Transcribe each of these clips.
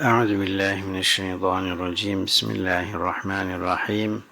Euzu billahi mineşşeytanirracim. Bismillahirrahmanirrahim.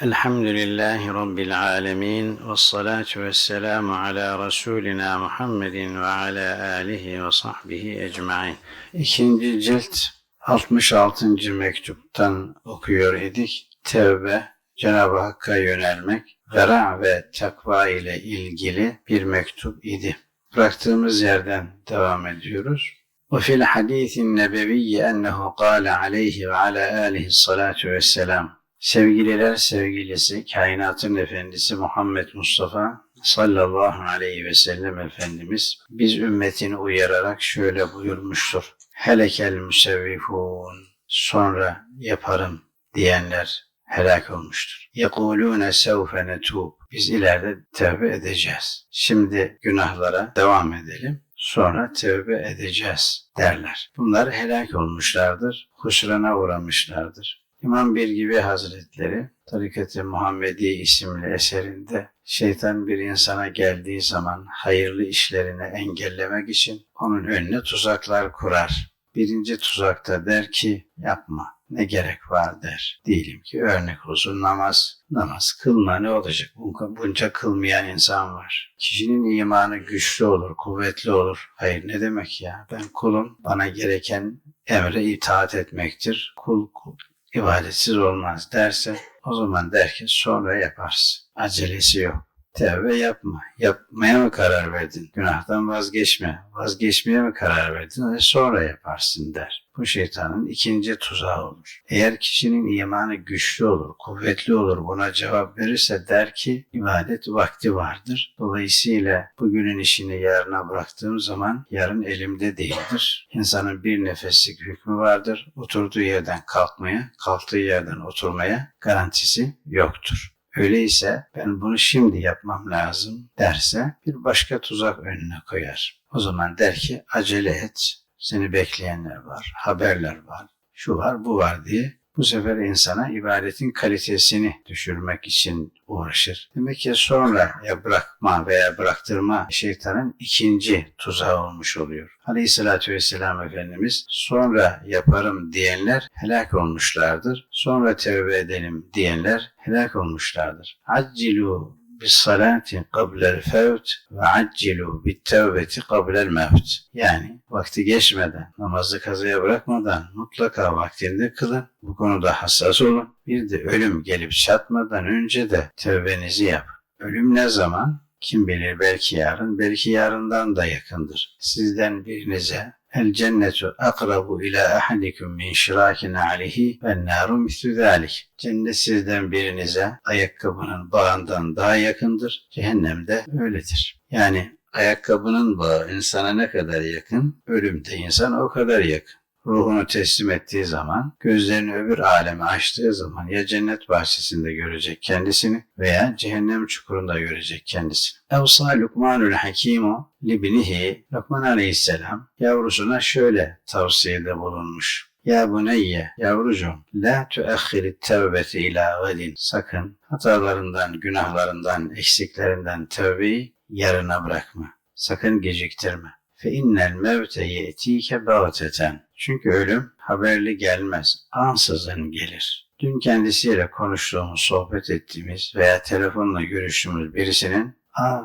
Elhamdülillahi rabbil alamin ve salatu vesselamu ala rasulina Muhammedin ve ala alihi ve sahbihi ecmaîn. İkinci cilt 66. mektuptan okuyor idik. Tevbe, Cenab-ı Hakk'a yönelmek, vera ve takva ile ilgili bir mektup idi. Bıraktığımız yerden devam ediyoruz. وفي الحديث النبوي أنه قال عليه وعلى آله الصلاة والسلام Sevgililer sevgilisi, kainatın efendisi Muhammed Mustafa sallallahu aleyhi ve sellem Efendimiz biz ümmetini uyararak şöyle buyurmuştur. Helekel müsevvifun sonra yaparım diyenler helak olmuştur. Yekulune sevfe netub biz ileride tevbe edeceğiz. Şimdi günahlara devam edelim sonra tövbe edeceğiz derler. Bunlar helak olmuşlardır, husrana uğramışlardır. İmam Bir gibi Hazretleri Tarikat-ı Muhammedi isimli eserinde şeytan bir insana geldiği zaman hayırlı işlerini engellemek için onun önüne tuzaklar kurar. Birinci tuzakta der ki yapma ne gerek var der. Diyelim ki örnek olsun namaz. Namaz kılma ne olacak? Bunca kılmayan insan var. Kişinin imanı güçlü olur, kuvvetli olur. Hayır ne demek ya? Ben kulum, bana gereken emre itaat etmektir. Kul, kul ibadetsiz olmaz derse o zaman der ki sonra yaparsın. Acelesi yok. Tevbe yapma. Yapmaya mı karar verdin? Günahtan vazgeçme. Vazgeçmeye mi karar verdin? E sonra yaparsın der. Bu şeytanın ikinci tuzağı olur. Eğer kişinin imanı güçlü olur, kuvvetli olur buna cevap verirse der ki ibadet vakti vardır. Dolayısıyla bugünün işini yarına bıraktığım zaman yarın elimde değildir. İnsanın bir nefeslik hükmü vardır. Oturduğu yerden kalkmaya, kalktığı yerden oturmaya garantisi yoktur. Öyleyse ben bunu şimdi yapmam lazım derse bir başka tuzak önüne koyar. O zaman der ki acele et. Seni bekleyenler var, haberler var, şu var, bu var diye bu sefer insana ibadetin kalitesini düşürmek için uğraşır. Demek ki sonra ya bırakma veya bıraktırma şeytanın ikinci tuzağı olmuş oluyor. Aleyhissalatü vesselam Efendimiz sonra yaparım diyenler helak olmuşlardır. Sonra tevbe edelim diyenler helak olmuşlardır. Accilu bis-salati qable'l fevt ve accilu bit-tevbeti qable'l mevt. Yani vakti geçmeden, namazı kazaya bırakmadan mutlaka vaktinde kılın. Bu konuda hassas olun. Bir de ölüm gelip çatmadan önce de tevbenizi yap. Ölüm ne zaman? Kim bilir belki yarın, belki yarından da yakındır. Sizden birinize El cennetu akrabu ila ahadikum min şirakin alihi ve naru mislu zalik. Cennet sizden birinize ayakkabının bağından daha yakındır. Cehennem de öyledir. Yani ayakkabının bağı insana ne kadar yakın, ölümde insan o kadar yakın ruhunu teslim ettiği zaman, gözlerini öbür aleme açtığı zaman ya cennet bahçesinde görecek kendisini veya cehennem çukurunda görecek kendisini. Evsa Lukmanul Hakimu libnihi Lokman Aleyhisselam yavrusuna şöyle tavsiyede bulunmuş. Ya buneyye, yavrucuğum, la tuakhiri tevbeti ila gadin. Sakın hatalarından, günahlarından, eksiklerinden tövbeyi yarına bırakma. Sakın geciktirme. Fe innel mevte ye'tike bagteten. Çünkü ölüm haberli gelmez, ansızın gelir. Dün kendisiyle konuştuğumuz, sohbet ettiğimiz veya telefonla görüştüğümüz birisinin ''Aa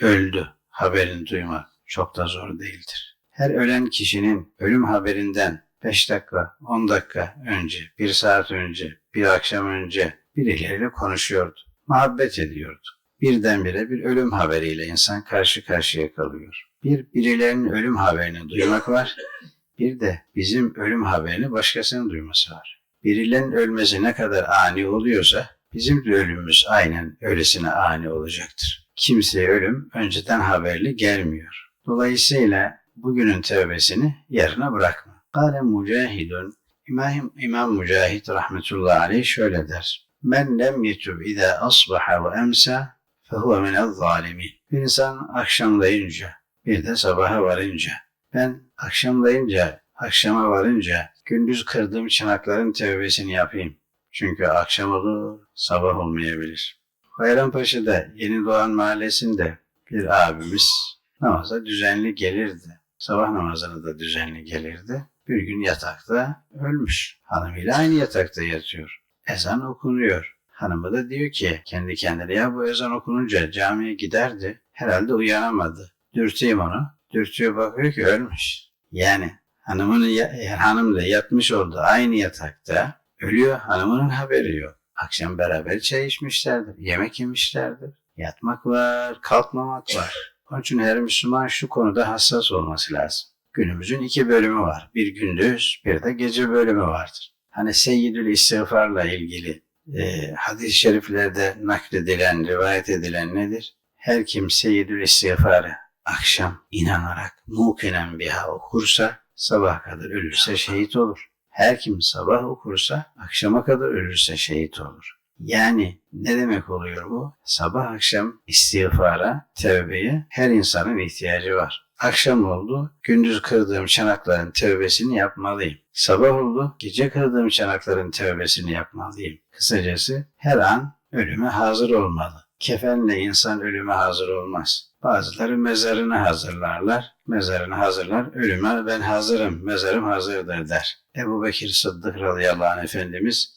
öldü'' haberini duymak çok da zor değildir. Her ölen kişinin ölüm haberinden 5 dakika, 10 dakika önce, 1 saat önce, bir akşam önce birileriyle konuşuyordu. Muhabbet ediyordu. Birdenbire bir ölüm haberiyle insan karşı karşıya kalıyor. Bir birilerinin ölüm haberini duymak var. Bir de bizim ölüm haberini başkasının duyması var. Birilerinin ölmesi ne kadar ani oluyorsa bizim de ölümümüz aynen öylesine ani olacaktır. Kimseye ölüm önceden haberli gelmiyor. Dolayısıyla bugünün tövbesini yarına bırakma. Kale Mücahidun İmam, İmam Mücahid rahmetullahi aleyh şöyle der. Men lem yetub ida asbaha ve emsa fehuve minel zalimin. Bir insan akşamlayınca bir de sabaha varınca ben akşamlayınca, akşama varınca gündüz kırdığım çanakların tevbesini yapayım. Çünkü akşam olur, sabah olmayabilir. Bayrampaşa'da Yeni Doğan Mahallesi'nde bir abimiz namaza düzenli gelirdi. Sabah namazına da düzenli gelirdi. Bir gün yatakta ölmüş. Hanımıyla aynı yatakta yatıyor. Ezan okunuyor. Hanımı da diyor ki kendi kendine ya bu ezan okununca camiye giderdi. Herhalde uyanamadı. Dürteyim onu. Dürtüyor bakıyor ki ölmüş. Yani yani hanım da yatmış oldu aynı yatakta. Ölüyor hanımının haberi yok. Akşam beraber çay içmişlerdir. Yemek yemişlerdir. Yatmak var, kalkmamak var. Onun için her Müslüman şu konuda hassas olması lazım. Günümüzün iki bölümü var. Bir gündüz, bir de gece bölümü vardır. Hani Seyyidül İstiğfar'la ilgili e, hadis-i şeriflerde nakledilen, rivayet edilen nedir? Her kim Seyyidül İstiğfar'ı akşam inanarak mukinen biha okursa sabah kadar ölürse şehit olur. Her kim sabah okursa akşama kadar ölürse şehit olur. Yani ne demek oluyor bu? Sabah akşam istiğfara, tevbeye her insanın ihtiyacı var. Akşam oldu, gündüz kırdığım çanakların tevbesini yapmalıyım. Sabah oldu, gece kırdığım çanakların tevbesini yapmalıyım. Kısacası her an ölüme hazır olmalı. Kefenle insan ölüme hazır olmaz. Bazıları mezarını hazırlarlar. Mezarını hazırlar. Ölüme ben hazırım, mezarım hazırdır der. Ebu Bekir Sıddık radıyallahu anh Efendimiz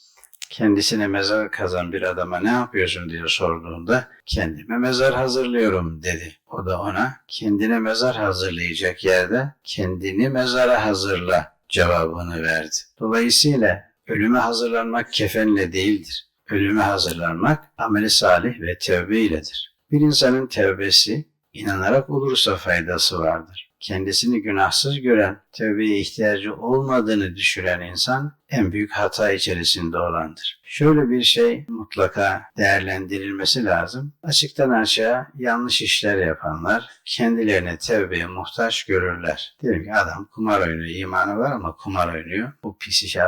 kendisine mezar kazan bir adama ne yapıyorsun diye sorduğunda kendime mezar hazırlıyorum dedi. O da ona kendine mezar hazırlayacak yerde kendini mezara hazırla cevabını verdi. Dolayısıyla ölüme hazırlanmak kefenle değildir. Ölüme hazırlanmak ameli salih ve tevbe iledir. Bir insanın tevbesi inanarak olursa faydası vardır. Kendisini günahsız gören, tövbeye ihtiyacı olmadığını düşünen insan en büyük hata içerisinde olandır. Şöyle bir şey mutlaka değerlendirilmesi lazım. Açıktan aşağı yanlış işler yapanlar kendilerine tevbeye muhtaç görürler. Diyelim ki adam kumar oynuyor, imanı var ama kumar oynuyor. Bu pis işe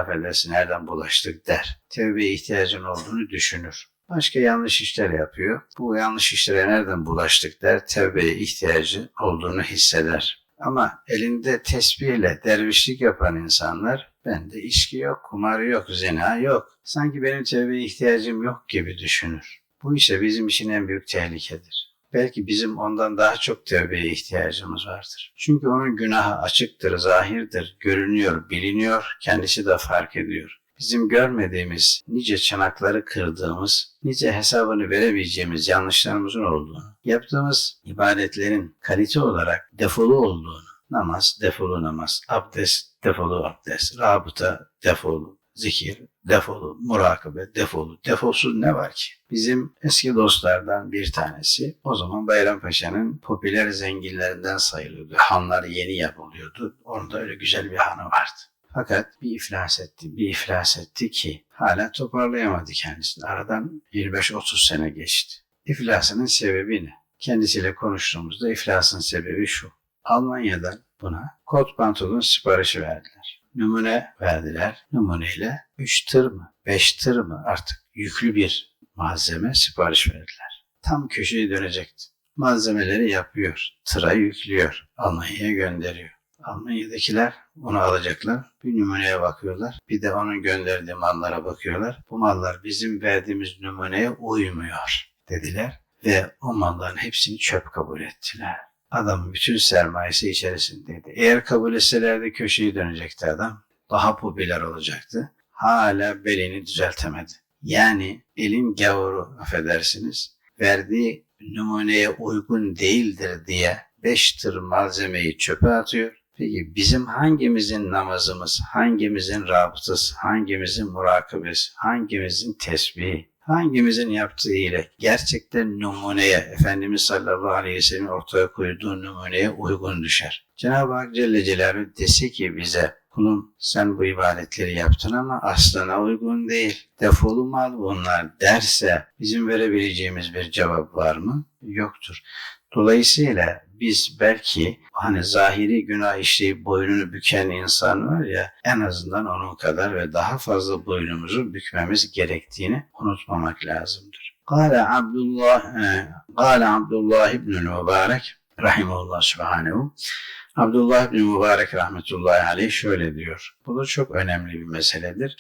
nereden bulaştık der. Tevbeye ihtiyacın olduğunu düşünür başka yanlış işler yapıyor. Bu yanlış işlere nereden bulaştık der, tevbeye ihtiyacı olduğunu hisseder. Ama elinde tesbihle dervişlik yapan insanlar bende içki yok, kumar yok, zina yok. Sanki benim tevbeye ihtiyacım yok gibi düşünür. Bu ise bizim için en büyük tehlikedir. Belki bizim ondan daha çok tövbeye ihtiyacımız vardır. Çünkü onun günahı açıktır, zahirdir, görünüyor, biliniyor, kendisi de fark ediyor bizim görmediğimiz, nice çanakları kırdığımız, nice hesabını veremeyeceğimiz yanlışlarımızın olduğunu, yaptığımız ibadetlerin kalite olarak defolu olduğunu, namaz defolu namaz, abdest defolu abdest, rabıta defolu, zikir defolu, murakabe defolu, defolsuz ne var ki? Bizim eski dostlardan bir tanesi, o zaman Bayrampaşa'nın popüler zenginlerinden sayılıyordu. Hanlar yeni yapılıyordu. Orada öyle güzel bir hanı vardı. Fakat bir iflas etti, bir iflas etti ki hala toparlayamadı kendisini. Aradan 25-30 sene geçti. İflasının sebebi ne? Kendisiyle konuştuğumuzda iflasın sebebi şu. Almanya'dan buna kot pantolon siparişi verdiler. Numune verdiler. Numuneyle 3 tır mı, 5 tır mı artık yüklü bir malzeme sipariş verdiler. Tam köşeyi dönecekti. Malzemeleri yapıyor, tıra yüklüyor, Almanya'ya gönderiyor. Almanya'dakiler onu alacaklar. Bir numuneye bakıyorlar. Bir de onun gönderdiği mallara bakıyorlar. Bu mallar bizim verdiğimiz numuneye uymuyor dediler. Ve o malların hepsini çöp kabul ettiler. Adamın bütün sermayesi içerisindeydi. Eğer kabul etselerdi köşeyi dönecekti adam. Daha popüler olacaktı. Hala belini düzeltemedi. Yani elin gavuru affedersiniz verdiği numuneye uygun değildir diye beş tır malzemeyi çöpe atıyor Peki bizim hangimizin namazımız, hangimizin rabıtası, hangimizin murakabesi, hangimizin tesbihi, hangimizin yaptığı ile gerçekten numuneye, Efendimiz sallallahu aleyhi ve sellem ortaya koyduğu numuneye uygun düşer. Cenab-ı Hak Celle Celaluhu dese ki bize kulum sen bu ibadetleri yaptın ama aslına uygun değil. Defolu mal bunlar derse bizim verebileceğimiz bir cevap var mı? Yoktur. Dolayısıyla biz belki hani zahiri günah işleyip boynunu büken insan var ya en azından onun kadar ve daha fazla boynumuzu bükmemiz gerektiğini unutmamak lazımdır. Kale Abdullah, Kale Abdullah İbnül Mübarek Rahimullah Subhanehu Abdullah bin Mübarek rahmetullahi aleyh şöyle diyor. Bu da çok önemli bir meseledir.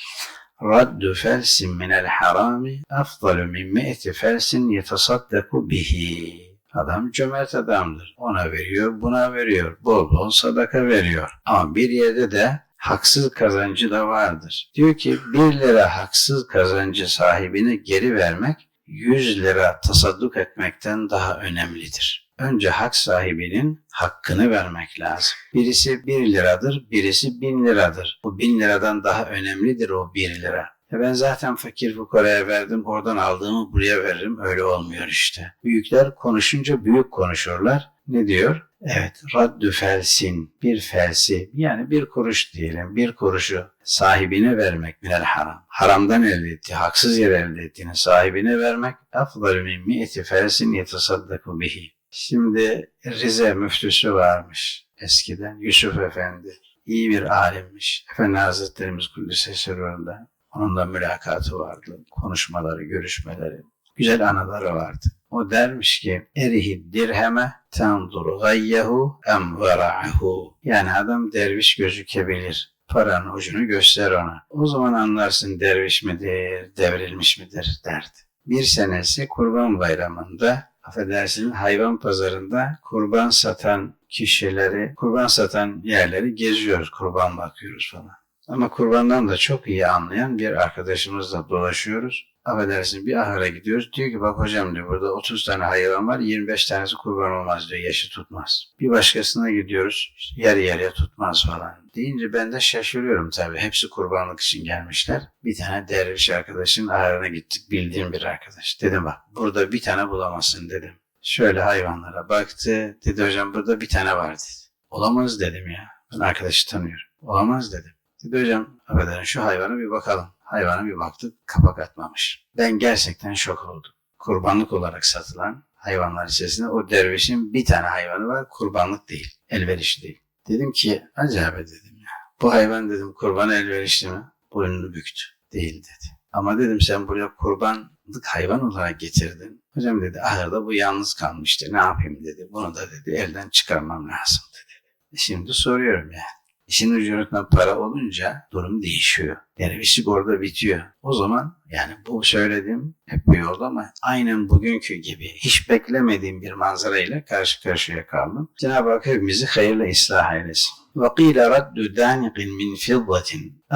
Raddu felsin minel harami afdalu min mi'ti felsin yetasaddaku bihi. Adam cömert adamdır. Ona veriyor, buna veriyor. Bol bol sadaka veriyor. Ama bir yerde de haksız kazancı da vardır. Diyor ki 1 lira haksız kazancı sahibine geri vermek 100 lira tasadduk etmekten daha önemlidir. Önce hak sahibinin hakkını vermek lazım. Birisi 1 liradır, birisi 1000 liradır. Bu 1000 liradan daha önemlidir o 1 lira. Ya ben zaten fakir fukaraya verdim, oradan aldığımı buraya veririm. Öyle olmuyor işte. Büyükler konuşunca büyük konuşurlar. Ne diyor? Evet, raddü felsin, bir felsi, yani bir kuruş diyelim, bir kuruşu sahibine vermek minel haram. Haramdan elde ettiği, haksız yere elde ettiğini sahibine vermek, afdalü min mi'eti felsin yetesaddaku bihi. Şimdi Rize müftüsü varmış eskiden, Yusuf Efendi. İyi bir alimmiş. Efendi Hazretlerimiz Kuddise Sürur'da. Onunla mülakatı vardı. Konuşmaları, görüşmeleri. Güzel anıları vardı. O dermiş ki erihi dirheme tandur gayyehu em vera'hu. Yani adam derviş gözükebilir. Paranın ucunu göster ona. O zaman anlarsın derviş midir, devrilmiş midir derdi. Bir senesi kurban bayramında affedersin hayvan pazarında kurban satan kişileri, kurban satan yerleri geziyoruz, kurban bakıyoruz falan. Ama kurbandan da çok iyi anlayan bir arkadaşımızla dolaşıyoruz. Affedersin bir ahıra gidiyoruz. Diyor ki bak hocam diyor burada 30 tane hayvan var 25 tanesi kurban olmaz diyor yaşı tutmaz. Bir başkasına gidiyoruz işte yarı yarıya tutmaz falan. Deyince ben de şaşırıyorum tabii. Hepsi kurbanlık için gelmişler. Bir tane derviş arkadaşın ahırına gittik bildiğim bir arkadaş. Dedim bak burada bir tane bulamazsın dedim. Şöyle hayvanlara baktı. Dedi hocam burada bir tane var dedi. Olamaz dedim ya. Ben arkadaşı tanıyorum. Olamaz dedim. Dedi hocam affedersin şu hayvana bir bakalım. Hayvana bir baktık kapak atmamış. Ben gerçekten şok oldum. Kurbanlık olarak satılan hayvanlar içerisinde o dervişin bir tane hayvanı var kurbanlık değil. Elverişli değil. Dedim ki acaba dedim ya. Bu hayvan dedim kurban elverişli mi? Boynunu büktü. Değil dedi. Ama dedim sen buraya kurbanlık hayvan olarak getirdin. Hocam dedi ahırda bu yalnız kalmıştı. Ne yapayım dedi. Bunu da dedi elden çıkarmam lazım dedi. E Şimdi soruyorum yani. İşin ucundan para olunca durum değişiyor. Dervişlik orada bitiyor. O zaman yani bu söylediğim hep bir yolda ama aynen bugünkü gibi hiç beklemediğim bir manzarayla karşı karşıya kaldım. Cenab-ı Hak hepimizi hayırla ıslah eylesin. وَقِيلَ رَدُّ دَانِقٍ مِنْ فِضَّةٍ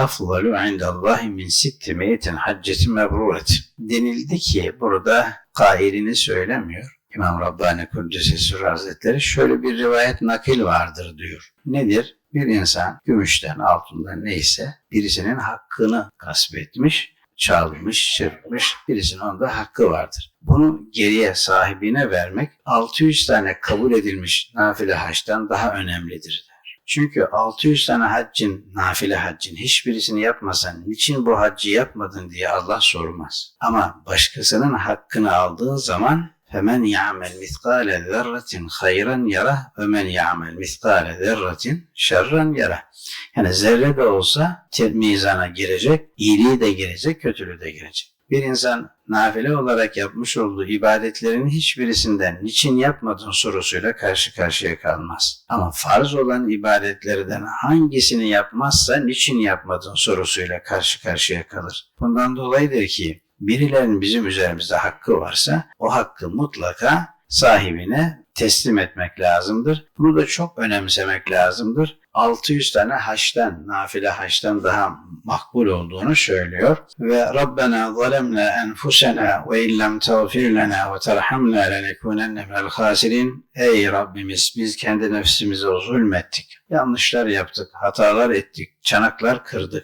أَفْضَلُ عِنْدَ اللّٰهِ مِنْ سِتِّ مَيْتٍ حَجَّةٍ مَبْرُورَةٍ Denildi ki burada kailini söylemiyor. İmam Rabbani Kuddise Sürü Hazretleri şöyle bir rivayet nakil vardır diyor. Nedir? Bir insan gümüşten, altından neyse birisinin hakkını gasp etmiş, çalmış, çırpmış, birisinin onda hakkı vardır. Bunu geriye sahibine vermek 600 tane kabul edilmiş nafile haçtan daha önemlidir. Çünkü 600 tane haccın, nafile haccın hiçbirisini yapmasan niçin bu haccı yapmadın diye Allah sormaz. Ama başkasının hakkını aldığın zaman فَمَنْ يَعْمَلْ مِثْقَالَ ذَرَّةٍ خَيْرًا يَرَهُ وَمَنْ يَعْمَلْ مِثْقَالَ ذَرَّةٍ شَرًّا يَرَهُ Yani zerre de olsa mizana girecek, iyiliği de girecek, kötülüğü de girecek. Bir insan nafile olarak yapmış olduğu ibadetlerin hiçbirisinden niçin yapmadın sorusuyla karşı karşıya kalmaz. Ama farz olan ibadetlerden hangisini yapmazsa niçin yapmadın sorusuyla karşı karşıya kalır. Bundan dolayıdır ki birilerinin bizim üzerimizde hakkı varsa o hakkı mutlaka sahibine teslim etmek lazımdır. Bunu da çok önemsemek lazımdır. 600 tane haçtan, nafile haçtan daha makbul olduğunu söylüyor. Ve Rabbena zalemna enfusena ve illem tağfir lena ve terhamna lenekunenne minel hasirin. Ey Rabbimiz biz kendi nefsimize zulmettik. Yanlışlar yaptık, hatalar ettik, çanaklar kırdık.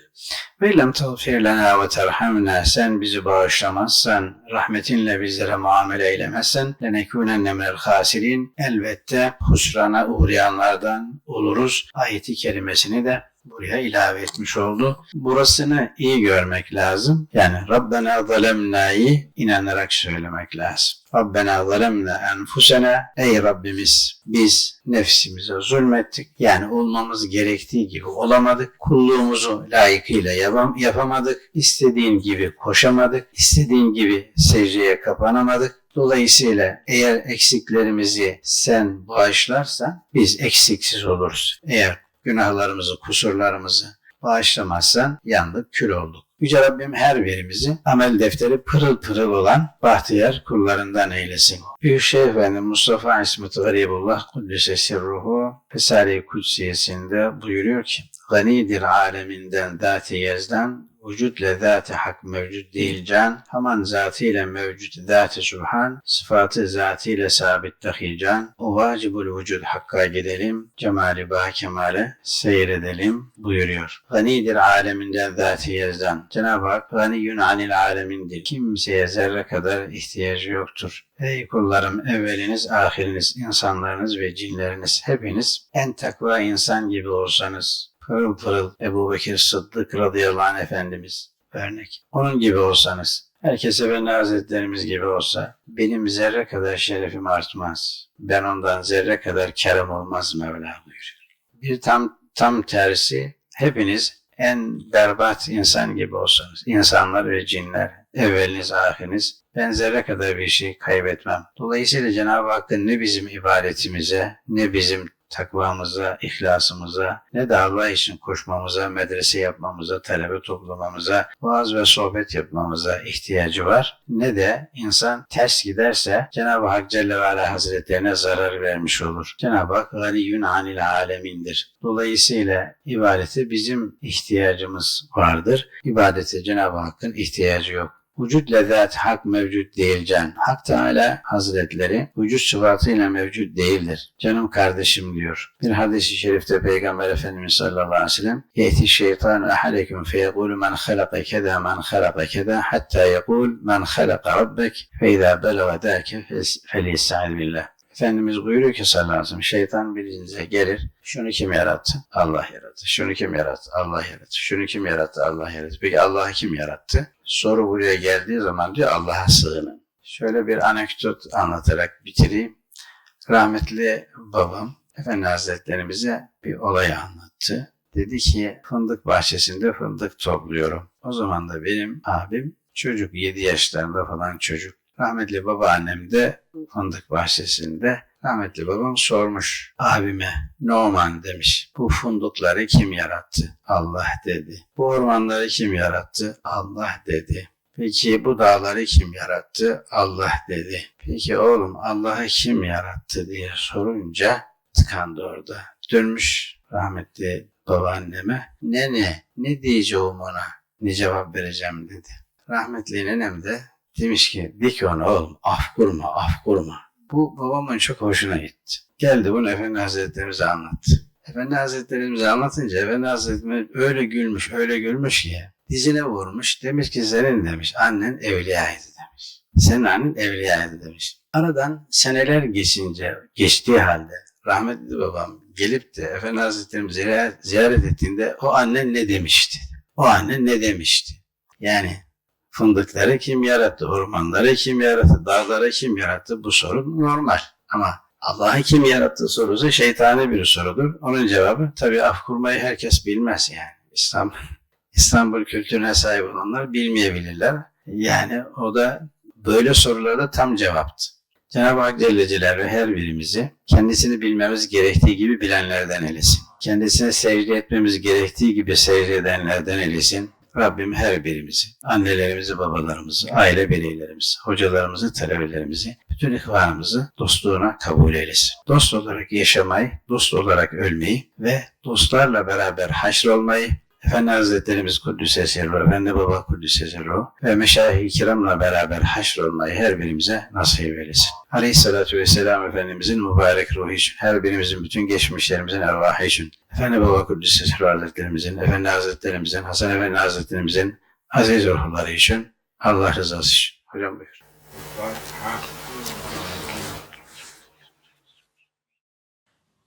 Ve illem tağfir lena ve terhamna sen bizi bağışlamazsan, rahmetinle bizlere muamele eylemezsen lenekunenne minel hasirin. Elbette husrana uğrayanlardan oluruz. Ayet ayeti kerimesini de buraya ilave etmiş oldu. Burasını iyi görmek lazım. Yani Rabbena zalemna'yı inanarak söylemek lazım. Rabbena zalemna enfusena Ey Rabbimiz biz nefsimize zulmettik. Yani olmamız gerektiği gibi olamadık. Kulluğumuzu layıkıyla yapamadık. İstediğin gibi koşamadık. İstediğin gibi secdeye kapanamadık. Dolayısıyla eğer eksiklerimizi sen bağışlarsan biz eksiksiz oluruz. Eğer günahlarımızı, kusurlarımızı bağışlamazsan yandık, kül olduk. Yüce Rabbim her birimizi amel defteri pırıl pırıl olan bahtiyar kullarından eylesin. Büyük Şeyh Efendi Mustafa İsmet Garibullah Kuddise Sirruhu Fesari Kudsiyesinde buyuruyor ki Ganidir aleminden zat-ı yezdan vücudle zat-ı hak mevcut değil can, haman zatıyla mevcut zat-ı subhan, sıfatı zatıyla sabit dahi can, o vacibul vücud hakka gidelim, cemali bah kemale seyredelim buyuruyor. Ganidir aleminden zat-ı yezdan. Cenab-ı Hak ganiyun anil alemindir. Kimseye zerre kadar ihtiyacı yoktur. Ey kullarım evveliniz, ahiriniz, insanlarınız ve cinleriniz hepiniz en takva insan gibi olsanız, pırıl pırıl Ebu Bekir Sıddık radıyallahu anh Efendimiz örnek. Onun gibi olsanız, herkes Efendi Hazretlerimiz gibi olsa benim zerre kadar şerefim artmaz. Ben ondan zerre kadar kerem olmaz Mevla buyuruyor. Bir tam tam tersi hepiniz en berbat insan gibi olsanız, insanlar ve cinler, evveliniz, ahiriniz, ben zerre kadar bir şey kaybetmem. Dolayısıyla Cenab-ı Hakk'ın ne bizim ibadetimize, ne bizim takvamıza, ihlasımıza, ne de Allah için koşmamıza, medrese yapmamıza, talebe toplamamıza, vaaz ve sohbet yapmamıza ihtiyacı var. Ne de insan ters giderse Cenab-ı Hak Celle ve Ala Hazretlerine zarar vermiş olur. Cenab-ı Hak ganiyyun anil alemindir. Dolayısıyla ibadete bizim ihtiyacımız vardır. İbadete Cenab-ı Hakk'ın ihtiyacı yok. Vücut lezzat hak mevcut değil can. Hak Teala Hazretleri vücut sıfatıyla mevcut değildir. Canım kardeşim diyor. Bir hadisi şerifte Peygamber Efendimiz sallallahu aleyhi ve sellem Yeti şeytan ahalekum feyekulu men halaka keda men halaka keda hatta yekul men halaka rabbek fe izâ belâve dâke felîsta'id billah. Efendimiz buyuruyor ki sallallahu şeytan birinize gelir. Şunu kim yarattı? Allah yarattı. Şunu kim yarattı? Allah yarattı. Şunu kim yarattı? Allah yarattı. Peki Allah'ı kim yarattı? Soru buraya geldiği zaman diyor Allah'a sığının. Şöyle bir anekdot anlatarak bitireyim. Rahmetli babam Efendi Hazretlerimize bir olay anlattı. Dedi ki fındık bahçesinde fındık topluyorum. O zaman da benim abim çocuk 7 yaşlarında falan çocuk. Rahmetli babaannem de fındık bahçesinde rahmetli babam sormuş abime Noman demiş bu fındıkları kim yarattı? Allah dedi. Bu ormanları kim yarattı? Allah dedi. Peki bu dağları kim yarattı? Allah dedi. Peki oğlum Allah'ı kim yarattı diye sorunca tıkandı orada. Dönmüş rahmetli babaanneme ne ne ne diyeceğim ona ne cevap vereceğim dedi. Rahmetli nenem de demiş ki dik onu oğlum af kurma af kurma. Bu babamın çok hoşuna gitti. Geldi bunu Efendi Hazretlerimize anlattı. Efendi Hazretlerimize anlatınca Efendi Hazretlerimiz öyle gülmüş öyle gülmüş ki dizine vurmuş. Demiş ki senin demiş annen evliyaydı demiş. Senin annen evliyaydı demiş. Aradan seneler geçince geçtiği halde rahmetli babam gelip de Efendi Hazretlerimizi ziyaret ettiğinde o annen ne demişti? O annen ne demişti? Yani fındıkları kim yarattı, ormanları kim yarattı, dağları kim yarattı bu soru normal. Ama Allah'ı kim yarattı sorusu şeytani bir sorudur. Onun cevabı tabii af kurmayı herkes bilmez yani. İslam, İstanbul kültürüne sahip olanlar bilmeyebilirler. Yani o da böyle sorularda tam cevaptı. Cenab-ı Hak Celle Celaluhu her birimizi kendisini bilmemiz gerektiği gibi bilenlerden eylesin. Kendisine secde etmemiz gerektiği gibi secde edenlerden eylesin. Rabbim her birimizi, annelerimizi, babalarımızı, aile bireylerimizi, hocalarımızı, talebelerimizi, bütün ihvanımızı dostluğuna kabul eylesin. Dost olarak yaşamayı, dost olarak ölmeyi ve dostlarla beraber haşr olmayı, Efendi Hazretlerimiz Kuddüs'e Sirru, Efendi Baba Kuddüs'e Sirru ve Meşayih-i Kiram'la beraber haşr olmayı her birimize nasip eylesin. Aleyhissalatu vesselam Efendimizin mübarek ruhu için, her birimizin bütün geçmişlerimizin ervahı için, Efendi Baba Kuddüs'e Sirru Hazretlerimizin, Efendi Hazretlerimizin, Hasan Efendi Hazretlerimizin aziz ruhları için, Allah rızası için. Hocam buyur.